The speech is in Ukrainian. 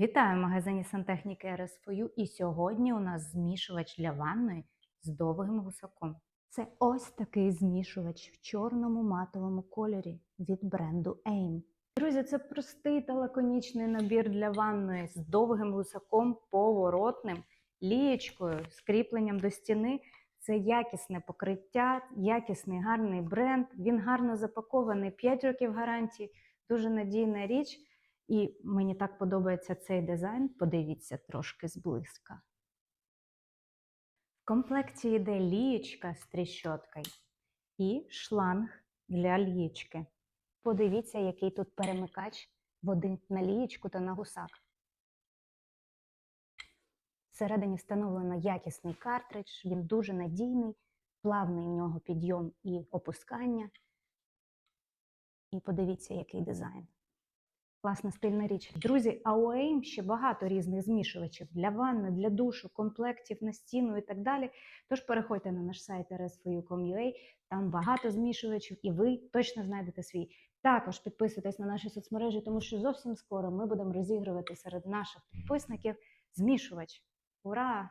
Вітаю в магазині сантехніки РСФОЮ. І сьогодні у нас змішувач для ванної з довгим гусаком. Це ось такий змішувач в чорному матовому кольорі від бренду AIM. Друзі, це простий та лаконічний набір для ванної з довгим гусаком, поворотним, лієчкою, з кріпленням до стіни. Це якісне покриття, якісний гарний бренд. Він гарно запакований, 5 років гарантії, дуже надійна річ. І мені так подобається цей дизайн. Подивіться трошки зблизька. В комплекті йде лієчка з тріщоткою і шланг для лієчки. Подивіться, який тут перемикач води на лієчку та на гусак. Всередині встановлено якісний картридж, він дуже надійний, плавний в нього підйом і опускання. І подивіться, який дизайн. Класна спільна річ. Друзі, а у AIM ще багато різних змішувачів для ванни, для душу, комплектів на стіну і так далі. Тож переходьте на наш сайт rsfu.com.ua, там багато змішувачів, і ви точно знайдете свій. Також підписуйтесь на наші соцмережі, тому що зовсім скоро ми будемо розігрувати серед наших підписників змішувач. Ура!